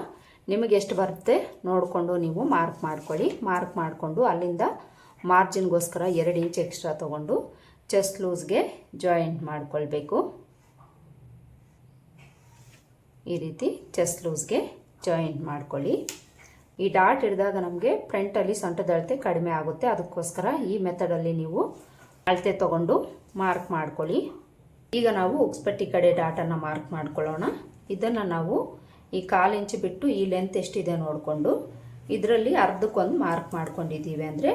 ನಿಮಗೆ ಎಷ್ಟು ಬರುತ್ತೆ? ನೋಡಿಕೊಂಡು ನೀವು ಮಾರ್ಕ್ ಮಾಡ್ಕೊಳ್ಳಿ. ಮಾರ್ಕ್ ಮಾಡಿಕೊಂಡು ಅಲ್ಲಿಂದ ಮಾರ್ಜಿನ್ಗೋಸ್ಕರ ಎರಡು ಇಂಚ್ ಎಕ್ಸ್ಟ್ರಾ ತೊಗೊಂಡು ಚೆಸ್ಟ್ ಲೂಸ್ಗೆ ಜಾಯಿಂಟ್ ಮಾಡಿಕೊಳ್ಬೇಕು. ಈ ರೀತಿ ಚೆಸ್ಟ್ ಲೂಸ್ಗೆ ಜಾಯಿಂಟ್ ಮಾಡ್ಕೊಳ್ಳಿ. ಈ ಡಾಟ್ ಹಿಡಿದಾಗ ನಮಗೆ ಫ್ರಂಟಲ್ಲಿ ಸೊಂಟದ ಅಳತೆ ಕಡಿಮೆ ಆಗುತ್ತೆ. ಅದಕ್ಕೋಸ್ಕರ ಈ ಮೆಥಡಲ್ಲಿ ನೀವು ಅಳತೆ ತೊಗೊಂಡು ಮಾರ್ಕ್ ಮಾಡ್ಕೊಳ್ಳಿ. ಈಗ ನಾವು ಉಕ್ಸ್ಪಟ್ಟಿ ಕಡೆ ಡಾಟನ್ನು ಮಾರ್ಕ್ ಮಾಡ್ಕೊಳ್ಳೋಣ. ಇದನ್ನು ನಾವು ಈ ಕಾಲು ಇಂಚು ಬಿಟ್ಟು ಈ ಲೆಂತ್ ಎಷ್ಟಿದೆ ನೋಡಿಕೊಂಡು ಇದರಲ್ಲಿ ಅರ್ಧಕ್ಕೊಂದು ಮಾರ್ಕ್ ಮಾಡ್ಕೊಂಡಿದ್ದೀವಿ ಅಂದರೆ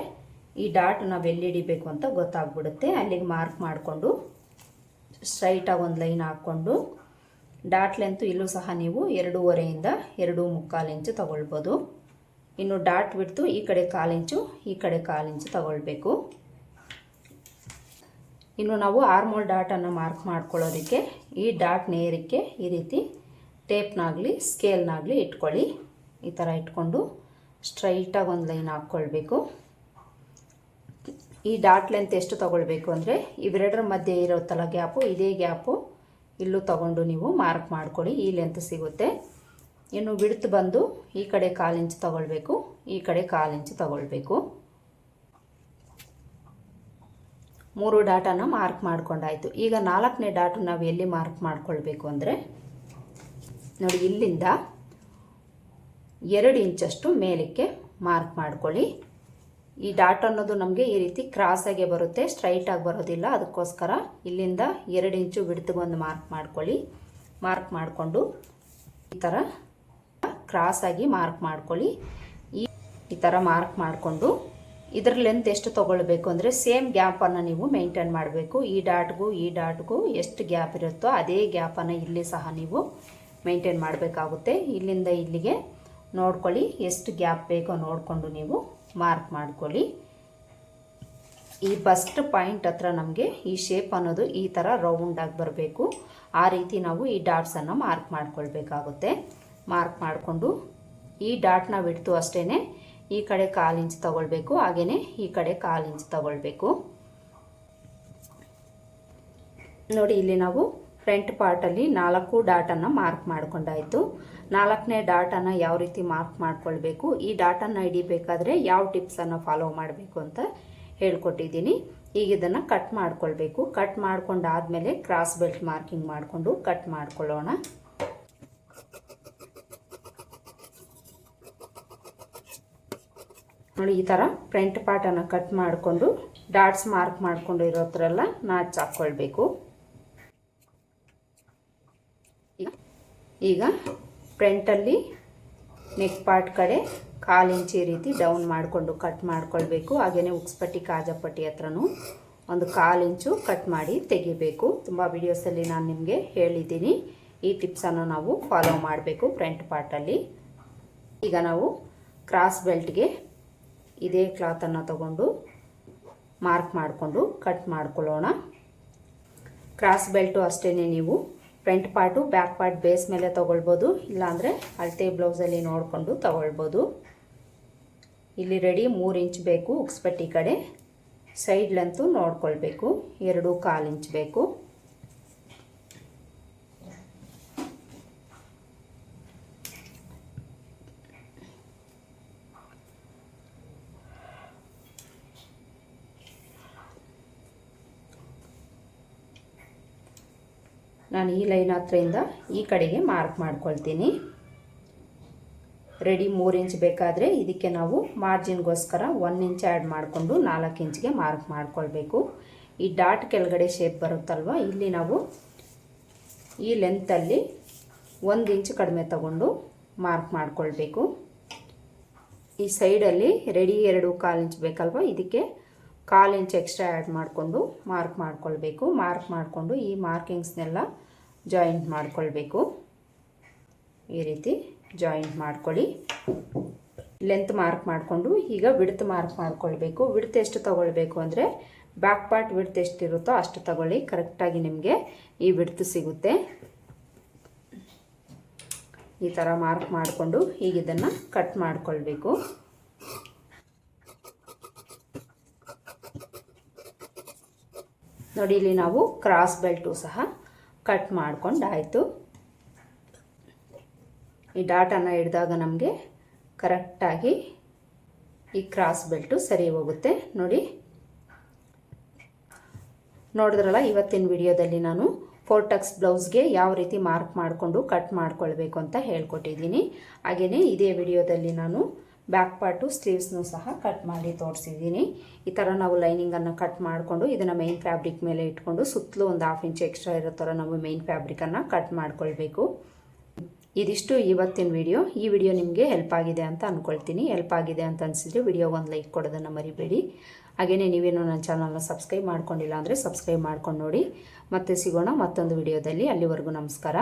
ಈ ಡಾಟ್ ನಾವು ಎಲ್ಲಿ ಹಿಡಿಬೇಕು ಅಂತ ಗೊತ್ತಾಗ್ಬಿಡುತ್ತೆ. ಅಲ್ಲಿಗೆ ಮಾರ್ಕ್ ಮಾಡಿಕೊಂಡು ಸ್ಟ್ರೈಟಾಗಿ ಒಂದು ಲೈನ್ ಹಾಕ್ಕೊಂಡು ಡಾಟ್ ಲೆಂತು ಇಲ್ಲೂ ಸಹ ನೀವು ಎರಡೂವರೆಯಿಂದ ಎರಡು ಮುಕ್ಕಾಲು ಇಂಚು ತಗೊಳ್ಬೋದು. ಇನ್ನು ಡಾಟ್ ಬಿಡ್ತು, ಈ ಕಡೆ ಕಾಲಿಂಚು ಈ ಕಡೆ ಕಾಲಿಂಚು ತಗೊಳ್ಬೇಕು. ಇನ್ನು ನಾವು ಆರ್ಮೋಲ್ ಡಾಟನ್ನು ಮಾರ್ಕ್ ಮಾಡ್ಕೊಳ್ಳೋದಕ್ಕೆ ಈ ಡಾಟ್ ನೇರಕ್ಕೆ ಈ ರೀತಿ ಟೇಪ್ನಾಗಲಿ ಸ್ಕೇಲ್ನಾಗಲಿ ಇಟ್ಕೊಳ್ಳಿ. ಈ ಥರ ಇಟ್ಕೊಂಡು ಸ್ಟ್ರೈಟಾಗಿ ಒಂದು ಲೈನ್ ಹಾಕ್ಕೊಳ್ಬೇಕು. ಈ ಡಾಟ್ ಲೆಂತ್ ಎಷ್ಟು ತೊಗೊಳ್ಬೇಕು ಅಂದರೆ ಇವೆರಡರ ಮಧ್ಯೆ ಇರುತ್ತಲ್ಲ ಗ್ಯಾಪು, ಇದೇ ಗ್ಯಾಪು ಇಲ್ಲೂ ತಗೊಂಡು ನೀವು ಮಾರ್ಕ್ ಮಾಡ್ಕೊಳ್ಳಿ, ಈ ಲೆಂತ್ ಸಿಗುತ್ತೆ. ಇನ್ನು ಬಿಡ್ತು ಬಂದು ಈ ಕಡೆ ಕಾಲು ಇಂಚು ತಗೊಳ್ಬೇಕು, ಈ ಕಡೆ ಕಾಲು ಇಂಚು ತಗೊಳ್ಬೇಕು. ಮೂರು ಡಾಟನ ಮಾರ್ಕ್ ಮಾಡ್ಕೊಂಡಾಯಿತು. ಈಗ ನಾಲ್ಕನೇ ಡಾಟು ನಾವು ಎಲ್ಲಿ ಮಾರ್ಕ್ ಮಾಡ್ಕೊಳ್ಬೇಕು ಅಂದರೆ, ನೋಡಿ ಇಲ್ಲಿಂದ ಎರಡು ಇಂಚಷ್ಟು ಮೇಲಕ್ಕೆ ಮಾರ್ಕ್ ಮಾಡ್ಕೊಳ್ಳಿ. ಈ ಡಾಟ್ ಅನ್ನೋದು ನಮಗೆ ಈ ರೀತಿ ಕ್ರಾಸಾಗೆ ಬರುತ್ತೆ ಸ್ಟ್ರೈಟಾಗಿ ಬರೋದಿಲ್ಲ, ಅದಕ್ಕೋಸ್ಕರ ಇಲ್ಲಿಂದ ಎರಡು ಇಂಚು ಬಿಡ್ತಗೊಂದು ಮಾರ್ಕ್ ಮಾಡ್ಕೊಳ್ಳಿ. ಮಾರ್ಕ್ ಮಾಡಿಕೊಂಡು ಈ ಥರ ಕ್ರಾಸಾಗಿ ಮಾರ್ಕ್ ಮಾಡ್ಕೊಳ್ಳಿ. ಈ ಈ ಥರ ಮಾರ್ಕ್ ಮಾಡಿಕೊಂಡು ಇದರ ಲೆಂತ್ ಎಷ್ಟು ತೊಗೊಳ್ಬೇಕು ಅಂದರೆ ಸೇಮ್ ಗ್ಯಾಪನ್ನು ನೀವು ಮೇಂಟೈನ್ ಮಾಡಬೇಕು. ಈ ಡಾಟ್ಗೂ ಈ ಡಾಟ್ಗೂ ಎಷ್ಟು ಗ್ಯಾಪ್ ಇರುತ್ತೋ ಅದೇ ಗ್ಯಾಪನ್ನು ಇಲ್ಲಿ ಸಹ ನೀವು ಮೇಂಟೈನ್ ಮಾಡಬೇಕಾಗುತ್ತೆ. ಇಲ್ಲಿಂದ ಇಲ್ಲಿಗೆ ನೋಡ್ಕೊಳ್ಳಿ ಎಷ್ಟು ಗ್ಯಾಪ್ ಬೇಕೋ ನೋಡಿಕೊಂಡು ನೀವು ಮಾರ್ಕ್ ಮಾಡ್ಕೊಳ್ಳಿ. ಈ ಫಸ್ಟ್ ಪಾಯಿಂಟ್ ಹತ್ರ ನಮಗೆ ಈ ಶೇಪ್ ಅನ್ನೋದು ಈ ಥರ ರೌಂಡಾಗಿ ಬರಬೇಕು. ಆ ರೀತಿ ನಾವು ಈ ಡಾಟ್ಸನ್ನು ಮಾರ್ಕ್ ಮಾಡ್ಕೊಳ್ಬೇಕಾಗುತ್ತೆ. ಮಾರ್ಕ್ ಮಾಡಿಕೊಂಡು ಈ ಡಾಟ್ನ ಬಿಡ್ತು ಅಷ್ಟೇ ಈ ಕಡೆ ಕಾಲು ಇಂಚ್ ತಗೊಳ್ಬೇಕು ಹಾಗೆಯೇ ಈ ಕಡೆ ಕಾಲು ಇಂಚ್ ತಗೊಳ್ಬೇಕು. ನೋಡಿ ಇಲ್ಲಿ ನಾವು ಫ್ರಂಟ್ ಪಾರ್ಟಲ್ಲಿ ನಾಲ್ಕು ಡಾಟನ್ನು ಮಾರ್ಕ್ ಮಾಡ್ಕೊಂಡಾಯಿತು. ನಾಲ್ಕನೇ ಡಾಟನ್ನು ಯಾವ ರೀತಿ ಮಾರ್ಕ್ ಮಾಡ್ಕೊಳ್ಬೇಕು, ಈ ಡಾಟನ್ನು ಹಿಡಿಬೇಕಾದ್ರೆ ಯಾವ ಟಿಪ್ಸನ್ನು ಫಾಲೋ ಮಾಡಬೇಕು ಅಂತ ಹೇಳ್ಕೊಟ್ಟಿದ್ದೀನಿ. ಈಗ ಇದನ್ನು ಕಟ್ ಮಾಡ್ಕೊಳ್ಬೇಕು. ಕಟ್ ಮಾಡ್ಕೊಂಡಾದಮೇಲೆ ಕ್ರಾಸ್ ಬೆಲ್ಟ್ ಮಾರ್ಕಿಂಗ್ ಮಾಡಿಕೊಂಡು ಕಟ್ ಮಾಡ್ಕೊಳ್ಳೋಣ. ನೋಡಿ, ಈ ಥರ ಫ್ರಂಟ್ ಪಾರ್ಟನ್ನು ಕಟ್ ಮಾಡಿಕೊಂಡು ಡಾಟ್ಸ್ ಮಾರ್ಕ್ ಮಾಡಿಕೊಂಡು ಇರೋ ಥರ ಎಲ್ಲ ನಾಚ್ ಹಾಕ್ಕೊಳ್ಬೇಕು ಈಗ- ಫ್ರಂಟಲ್ಲಿ ನೆಕ್ ಪಾರ್ಟ್ ಕಡೆ ಕಾಲು ಇಂಚಿ ರೀತಿ ಡೌನ್ ಮಾಡಿಕೊಂಡು ಕಟ್ ಮಾಡ್ಕೊಳ್ಬೇಕು. ಹಾಗೆಯೇ ಉಕ್ಸ್ಪಟ್ಟಿ ಕಾಜಪಟ್ಟಿ ಹತ್ರನೂ ಒಂದು ಕಾಲು ಇಂಚು ಕಟ್ ಮಾಡಿ ತೆಗಿಬೇಕು. ತುಂಬ ವಿಡಿಯೋಸಲ್ಲಿ ನಾನು ನಿಮಗೆ ಹೇಳಿದ್ದೀನಿ. ಈ ಟಿಪ್ಸನ್ನು ನಾವು ಫಾಲೋ ಮಾಡಬೇಕು ಫ್ರಂಟ್ ಪಾರ್ಟಲ್ಲಿ ಈಗ ನಾವು ಕ್ರಾಸ್ ಬೆಲ್ಟ್ಗೆ ಇದೇ ಕ್ಲಾತನ್ನು ತಗೊಂಡು ಮಾರ್ಕ್ ಮಾಡಿಕೊಂಡು ಕಟ್ ಮಾಡ್ಕೊಳ್ಳೋಣ. ಕ್ರಾಸ್ ಬೆಲ್ಟು ಅಷ್ಟೇ ನೀವು. Front part, back part, base ಮೇಲೆ ತೊಗೊಳ್ಬೋದು. ಇಲ್ಲಾಂದರೆ ಅಳತೆ ಬ್ಲೌಸಲ್ಲಿ ನೋಡಿಕೊಂಡು ತೊಗೊಳ್ಬೋದು. ಇಲ್ಲಿ ರೆಡಿ ಮೂರು ಇಂಚ್ ಬೇಕು ಉಕ್ಸ್ಪಟ್ಟಿ ಕಡೆ. ಸೈಡ್ ಲೆಂತು ನೋಡ್ಕೊಳ್ಬೇಕು. ಎರಡು ಕಾಲು ಇಂಚ್ ಬೇಕು. ನಾನು ಈ ಲೈನ್ ಹತ್ರದಿಂದ ಈ ಕಡೆಗೆ ಮಾರ್ಕ್ ಮಾಡ್ಕೊಳ್ತೀನಿ. ರೆಡಿ ಮೂರು ಇಂಚ್ ಬೇಕಾದರೆ ಇದಕ್ಕೆ ನಾವು ಮಾರ್ಜಿನ್ಗೋಸ್ಕರ ಒನ್ ಇಂಚ್ ಆ್ಯಡ್ ಮಾಡಿಕೊಂಡು ನಾಲ್ಕು ಇಂಚ್ಗೆ ಮಾರ್ಕ್ ಮಾಡ್ಕೊಳ್ಬೇಕು. ಈ ಡಾಟ್ ಕೆಳಗಡೆ ಶೇಪ್ ಬರುತ್ತಲ್ವ? ಇಲ್ಲಿ ನಾವು ಈ ಲೆಂತಲ್ಲಿ ಒಂದು ಇಂಚ್ ಕಡಿಮೆ ತಗೊಂಡು ಮಾರ್ಕ್ ಮಾಡ್ಕೊಳ್ಬೇಕು. ಈ ಸೈಡಲ್ಲಿ ರೆಡಿ ಎರಡು ಕಾಲು ಇಂಚ್ ಬೇಕಲ್ವ? ಇದಕ್ಕೆ ಕಾಲು ಇಂಚ್ ಎಕ್ಸ್ಟ್ರಾ ಆ್ಯಡ್ ಮಾಡಿಕೊಂಡು ಮಾರ್ಕ್ ಮಾಡ್ಕೊಳ್ಬೇಕು. ಮಾರ್ಕ್ ಮಾಡಿಕೊಂಡು ಈ ಮಾರ್ಕಿಂಗ್ಸ್ನೆಲ್ಲ ಜಾಯಿಂಟ್ ಮಾಡ್ಕೊಳ್ಬೇಕು. ಈ ರೀತಿ ಜಾಯಿಂಟ್ ಮಾಡ್ಕೊಳ್ಳಿ. ಲೆಂತ್ ಮಾರ್ಕ್ ಮಾಡಿಕೊಂಡು ಈಗ ವಿಡ್ತ್ ಮಾರ್ಕ್ ಮಾಡ್ಕೊಳ್ಬೇಕು. ವಿಡ್ತ್ ಎಷ್ಟು ತಗೊಳ್ಬೇಕು ಅಂದರೆ ಬ್ಯಾಕ್ ಪಾರ್ಟ್ ವಿಡ್ತ್ ಎಷ್ಟಿರುತ್ತೋ ಅಷ್ಟು ತಗೊಳ್ಳಿ. ಕರೆಕ್ಟಾಗಿ ನಿಮಗೆ ಈ ವಿಡ್ತ್ ಸಿಗುತ್ತೆ. ಈ ಥರ ಮಾರ್ಕ್ ಮಾಡಿಕೊಂಡು ಈಗ ಇದನ್ನು ಕಟ್ ಮಾಡಿಕೊಳ್ಬೇಕು. ನೋಡಿ, ಇಲ್ಲಿ ನಾವು ಕ್ರಾಸ್ ಬೆಲ್ಟು ಸಹ ಕಟ್ ಮಾಡಿಕೊಂಡಾಯಿತು. ಈ ಡಾಟನ್ನು ಹಿಡಿದಾಗ ನಮಗೆ ಕರೆಕ್ಟಾಗಿ ಈ ಕ್ರಾಸ್ ಬೆಲ್ಟು ಸರಿ ಹೋಗುತ್ತೆ. ನೋಡಿ. ನೋಡಿದ್ರಲ್ಲ, ಇವತ್ತಿನ ವಿಡಿಯೋದಲ್ಲಿ ನಾನು ಫೋರ್ಟಕ್ಸ್ ಬ್ಲೌಸ್ಗೆ ಯಾವ ರೀತಿ ಮಾರ್ಕ್ ಮಾಡಿಕೊಂಡು ಕಟ್ ಮಾಡ್ಕೊಳ್ಬೇಕು ಅಂತ ಹೇಳ್ಕೊಟ್ಟಿದ್ದೀನಿ. ಹಾಗೆಯೇ ಇದೇ ವಿಡಿಯೋದಲ್ಲಿ ನಾನು ಬ್ಯಾಕ್ ಪಾರ್ಟು ಸ್ಲೀವ್ಸ್ನು ಸಹ ಕಟ್ ಮಾಡಿ ತೋರಿಸಿದ್ದೀನಿ. ಈ ಥರ ನಾವು ಲೈನಿಂಗನ್ನು ಕಟ್ ಮಾಡಿಕೊಂಡು ಇದನ್ನು ಮೈನ್ ಫ್ಯಾಬ್ರಿಕ್ ಮೇಲೆ ಇಟ್ಕೊಂಡು ಸುತ್ತಲೂ ಒಂದು ಹಾಫ್ ಇಂಚ್ ಎಕ್ಸ್ಟ್ರಾ ಇರೋ ಥರ ನಾವು ಮೈನ್ ಫ್ಯಾಬ್ರಿಕನ್ನು ಕಟ್ ಮಾಡ್ಕೊಳ್ಬೇಕು. ಇದಿಷ್ಟು ಇವತ್ತಿನ ವಿಡಿಯೋ ಈ ವಿಡಿಯೋ ನಿಮಗೆ ಹೆಲ್ಪ್ ಆಗಿದೆ ಅಂತ ಅಂದ್ಕೊಳ್ತೀನಿ ಹೆಲ್ಪ್ ಆಗಿದೆ ಅಂತ ಅನಿಸಿದ್ರೆ ವಿಡಿಯೋಗೆ ಒಂದು ಲೈಕ್ ಕೊಡೋದನ್ನು ಮರಿಬೇಡಿ. ಹಾಗೆಯೇ ನೀವೇನು ನನ್ನ ಚಾನಲ್ನ ಸಬ್ಸ್ಕ್ರೈಬ್ ಮಾಡ್ಕೊಂಡಿಲ್ಲ ಅಂದರೆ ಸಬ್ಸ್ಕ್ರೈಬ್ ಮಾಡ್ಕೊಂಡು ನೋಡಿ. ಮತ್ತೆ ಸಿಗೋಣ ಮತ್ತೊಂದು ವಿಡಿಯೋದಲ್ಲಿ ಅಲ್ಲಿವರೆಗೂ ನಮಸ್ಕಾರ.